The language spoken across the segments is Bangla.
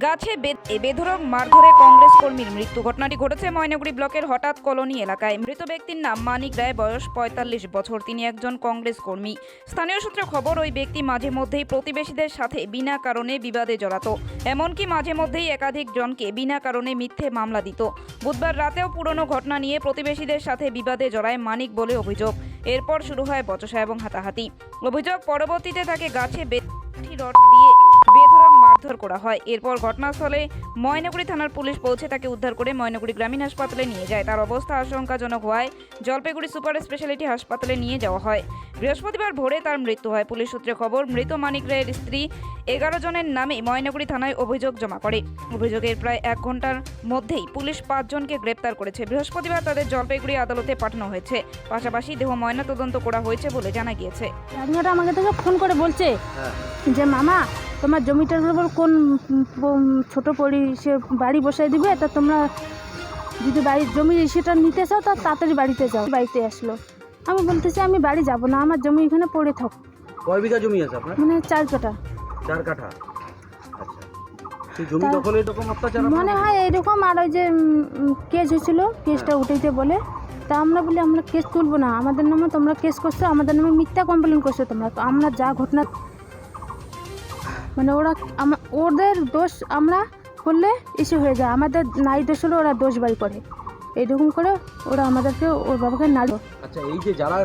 গাছে বে- এ বেধড়ক মারধরে কংগ্রেস কর্মীর মৃত্যু। ঘটনাটি ঘটেছে ময়নাগুড়ি ব্লকের হঠাৎ কলোনি এলাকায়। মৃত ব্যক্তির নাম মানিক রায়, বয়স পঁয়তাল্লিশ বছর। তিনি একজন কংগ্রেস কর্মী। স্থানীয় সূত্রে খবর, ওই ব্যক্তি মাঝে মধ্যেই প্রতিবেশীদের সাথে বিনা কারণে বিবাদে জড়াত। এমনকি মাঝে মধ্যেই একাধিক জনকে বিনা কারণে মিথ্যে মামলা দিত। বুধবার রাতেও পুরনো ঘটনা নিয়ে প্রতিবেশীদের সাথে বিবাদে জড়ায় মানিক বলে অভিযোগ। এরপর শুরু হয় বচসা এবং হাতাহাতি। অভিযোগ পরবর্তীতে তাকে গাছে বেঠি রড দিয়ে করা হয়। এরপর ঘটনাস্থলে ময়নাগুড়ি থানার পুলিশ পৌঁছে তাকে উদ্ধার করে ময়নাগুড়ি গ্রামীণ হাসপাতালে নিয়ে যায়। তার অবস্থা আশঙ্কাজনক হওয়ায় জলপাইগুড়ি সুপার স্পেশালিটি হাসপাতালে নিয়ে যাওয়া হয়। বৃহস্পতিবার ভোরে তার মৃত্যু হয়। পুলিশ সূত্রে খবর মৃত মানিক রায়ের স্ত্রী এগারো জনের নামে ময়নাগুড়ি থানায় অভিযোগ জমা করে অভিযোগের প্রায় এক ঘণ্টার মধ্যেই পুলিশ পাঁচজনকে গ্রেপ্তার করেছে। বৃহস্পতিবার তাদের জলপাইগুড়ি আদালতে পাঠানো হয়েছে। পাশাপাশি দেহ ময়না তদন্ত করা হয়েছে বলে জানা গিয়েছে। রাজনাটা আমাকে থেকে ফোন করে বলছে যে মামা তোমার জমিটার উপর কোন ছোট পরি সে বাড়ি বসাই দিবে তা তোমরা যদি বাড়ির জমি সেটা নিতে চাও তা তাড়াতাড়ি বাড়িতে যাও বাড়িতে আসলো। আমি বলতেছি আমি বাড়ি যাব না আমার জমি এখানে পড়ে থাক কয় বিঘা জমি আছে আপনার? মানে চার কাটা চার কাঠা? আচ্ছা। মনে হয় এরকম আর ওই যে কেস হয়েছিল কেসটা উঠাইতে বলে। তা আমরা বলি আমরা কেস তুলবো না আমাদের নামে তোমরা কেস করছ আমাদের নামে মিথ্যা কমপ্লেন করছ তোমরা। তো আমরা যা ঘটনা মানে ওরা ওদের দোষ আমরা করলে ইস্যু হয়ে যায়। আমাদের নাই দোষ হলে ওরা দোষ বাড়ি করে। এইরকম করে ওরা আমাদেরকে ওর বাবাকে নাড়ো আচ্ছা এই যে যারা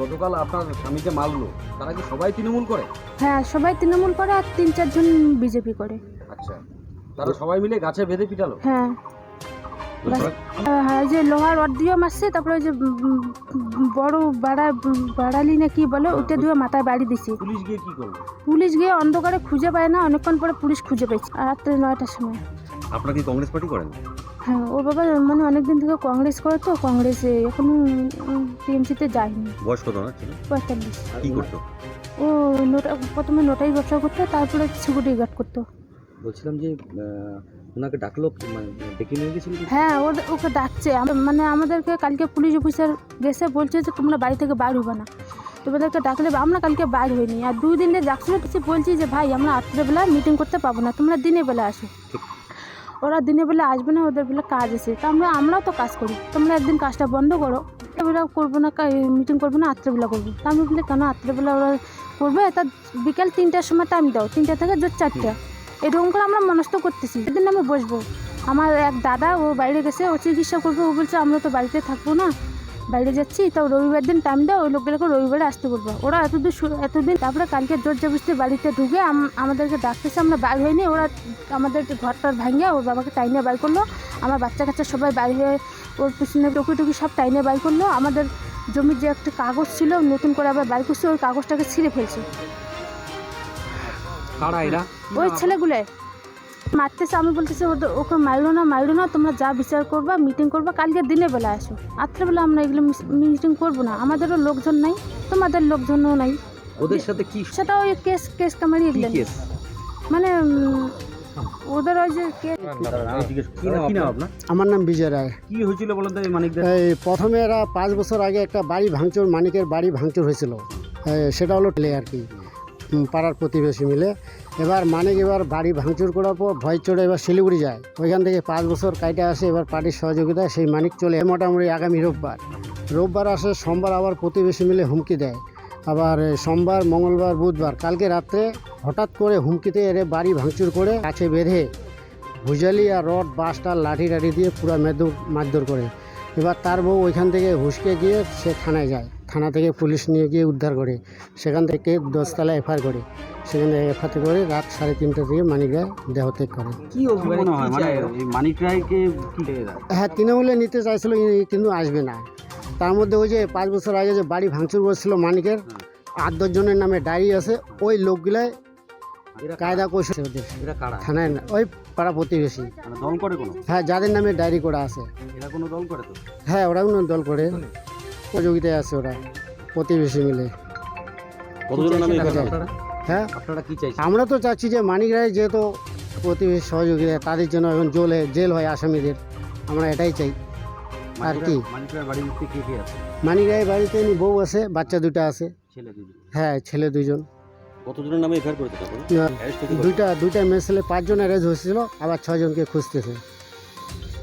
গতকাল আপনার স্বামীকে মারলো তারা কি সবাই তৃণমূল করে? হ্যাঁ সবাই তৃণমূল করে আর তিন চারজন বিজেপি করে। আচ্ছা তারা সবাই মিলে গাছে বেঁধে পিটালো? হ্যাঁ। হ্যাঁ যে লোহার রড দিয়ে মারছে তারপরে ওই যে বড় বাড়া বাড়ালি না কি বলে ওটা দিয়ে মাথায় বাড়ি দিছে। পুলিশ গিয়ে কি করল? পুলিশ গিয়ে অন্ধকারে খুঁজে পায় না অনেকক্ষণ পরে পুলিশ খুঁজে পেয়েছে। রাত্রে নয়টার সময়। আপনারা কি কংগ্রেস পার্টি করেন? হ্যাঁ ও বাবা মানে অনেক দিন থেকে কংগ্রেস করে তো কংগ্রেসে এখন টিএমসিতে যায়নি। বয়স কত না পঁয়তাল্লিশ। কি করতো? ও নোটা প্রথমে নোটাই ব্যবসা করতো তারপরে সিকিউরিটি গার্ড করতো। বলছিলাম যে ওনাকে ডাকলো মানে ডেকে নিয়ে গেছিল হ্যাঁ ও ওকে ডাকছে। মানে আমাদেরকে কালকে পুলিশ অফিসার গেছে, বলছে যে তোমরা বাড়ি থেকে বাইর হবে না। তোমাদেরকে ডাকলে আমরা কালকে বাইর হইনি। আর দুই দিন ডাকছিল, কিছু বলছি যে, ভাই, আমরা রাত্রেবেলা মিটিং করতে পাবো না। তোমরা দিনের বেলা আসো। ওরা দিনের বেলা আসবে না, ওদের বেলা কাজ আছে। তা আমরা আমরাও তো কাজ করি। তোমরা একদিন কাজটা বন্ধ করো। এবেলা করব না মিটিং করব না, রাত্রেবেলা করব। তা আমি বলি কেন রাত্রেবেলা ওরা করবে? তা বিকাল তিনটার সময় টাইম দাও। তিনটা থেকে চারটা। এরকম করে আমরা মনস্থ করতেছি। সেদিন আমি বসবো। আমার এক দাদা, ও বাইরে গেছে, ও চিকিৎসা করবে। ও বলছে, আমরা তো বাড়িতে থাকব না। বাইরে যাচ্ছি তাও রবিবার দিন টাইম দাও, ওই লোকগুলোকে রবিবারে আসতে বলব। ওরা এতদিন এতদিন তারপরে কালকে জোর জবস্তি বাড়িতে ঢুকে আম- আমাদেরকে ডাকতেছে, আমরা বাইর হইনি। ওরা আমাদের ঘরটার ভাঙিয়ে ওর বাবাকে টাইনে বাইর করল। আমার বাচ্চা কাচ্চা সবাই বাইর হয়ে ওর পিছনে টুকি টুকি সব টাইনে বাইর করল। আমাদের জমির যে একটা কাগজ ছিল, নতুন করে আবার বাইর করছে, ওই কাগজটাকে ছিঁড়ে ফেলছে। কারা এরা। ওই ছেলেগুলো মারতেছে আমি বলতেছি ওদের ওকে মাইরো না মাইরো না তোমরা যা বিচার করবা মিটিং করবা কালকে দিনের বেলা আসো। রাত্রেবেলা আমরা এগুলো মিটিং করব না। আমাদেরও লোকজন নাই তোমাদের লোকজনও নাই। ওদের সাথে কি সেটা ওই কেস কেস কামারি মানে ওদের ওই যে আমার নাম বিজয় রায়। কি হয়েছিল বলেন তো এই এই প্রথমে এরা পাঁচ বছর আগে একটা বাড়ি ভাঙচুর মানিকের বাড়ি ভাঙচুর হয়েছিল। সেটা হলো প্লে আর কি। পাড়ার প্রতিবেশী মিলে। এবার মানিক এবার বাড়ি ভাঙচুর করার পর ভয় চড়ে এবার শিলিগুড়ি যায়। ওইখান থেকে পাঁচ বছর কাইটে আসে এবার পার্টির সহযোগিতায় সেই মানিক চলে মোটামুটি আগামী রোববার। রোববার আসে, সোমবার আবার প্রতিবেশী মিলে হুমকি দেয়। আবার সোমবার, মঙ্গলবার, বুধবার, কালকে রাত্রে হঠাৎ করে হুমকিতে এরে বাড়ি ভাঙচুর করে কাছে বেঁধে ভুজালি আর রড বাসটা লাঠি টাঠি দিয়ে পুরো মেদুর মারধর করে। এবার তার বউ ওইখান থেকে হুসকে গিয়ে সে থানায় যায়। থানা থেকে পুলিশ নিয়ে গিয়ে উদ্ধার করে সেখান থেকে দশতলা এফআইআর করে। সেখানে এফআইআর করে রাত সাড়ে তিনটা থেকে মানিকরা দেহত্যাগ করে। কি মনে হয়? মানে হ্যাঁ তৃণমূলে নিতে চাইছিল কিন্তু আসবে না। তার মধ্যে ওই যে পাঁচ বছর আগে যে বাড়ি ভাঙচুর করছিল মানিকের আট দশজনের নামে ডায়েরি আছে ওই লোকগুলাই কায়দা কৌশল ওদের থানায় না- ওই পাড়া প্রতিবেশী। মানে দল করে কোনো? হ্যাঁ যাদের নামে ডায়েরি করা আছে। এরা কোনো দল করে তো? হ্যাঁ ওরাও না দল করে। প্রতিযোগিতায় আছে ওরা প্রতিবেশী মিলে। কতজনের নামে এখানে? আপনারা? আপনারা হ্যাঁ? আপনারা কি চাইছেন? আমরা তো চাচ্ছি যে মানিক রায় যেহেতু প্রতিবেশী সহযোগিতা তাদের জন্য এখন জেলে জেল হয় আসামিদের। আমরা এটাই চাই। আর কি? মানিক রায়ের কে কে আছে? মানিক রায় বাড়িতে এমনি বউ আছে বাচ্চা দুটো আছে। ছেলে দুজন? হ্যাঁ ছেলে দুজন। কতজনের নামে এফআইআর করেছে? দুইটা দুইটা মেয়ে ছেলে পাঁচজন অ্যারেঞ্জ হয়েছিল আবার ছয়জনকে খুঁজতেছে।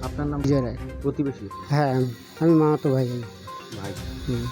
আপনার নাম? বিজয় রায়। প্রতিবেশী? হ্যাঁ আমি মামাতো ভাই ভাই হুম